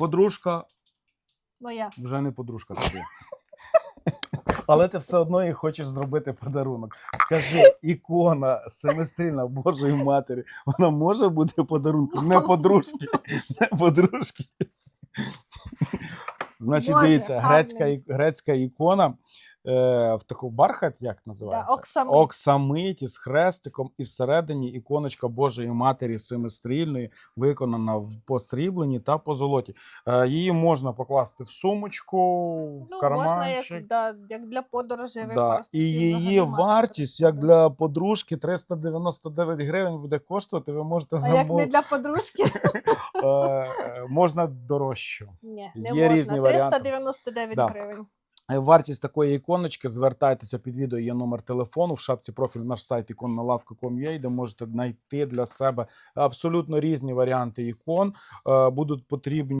Подружка Моя. вже не подружка тобі. Але ти все одно їй хочеш зробити подарунок. Скажи, ікона семистрільна Божої Матері, вона може бути подарунком? Не подружки. Не подружки. Значить, Боже, дивіться, грецька, і- грецька ікона е, в таку бархат, як називається? оксамит. Оксамиті з хрестиком, і всередині іконочка Божої Матері семистрільної, виконана в посрібленні та по золоті. Е, її можна покласти в сумочку, в Ну, можна як, да, як для подорожей Да. І її вартість, як для подружки, 399 гривень буде коштувати. Ви можете А як не для подружки? Е, е, можна дорожчу. Ні, не Є можна. різні варіанти. 399 Да. гривень. Е, Вартість такої іконочки, звертайтеся під відео, є номер телефону. В шапці профіль наш сайт іконналавка.com.ua, де можете знайти для себе абсолютно різні варіанти ікон. Е, Будуть потрібні.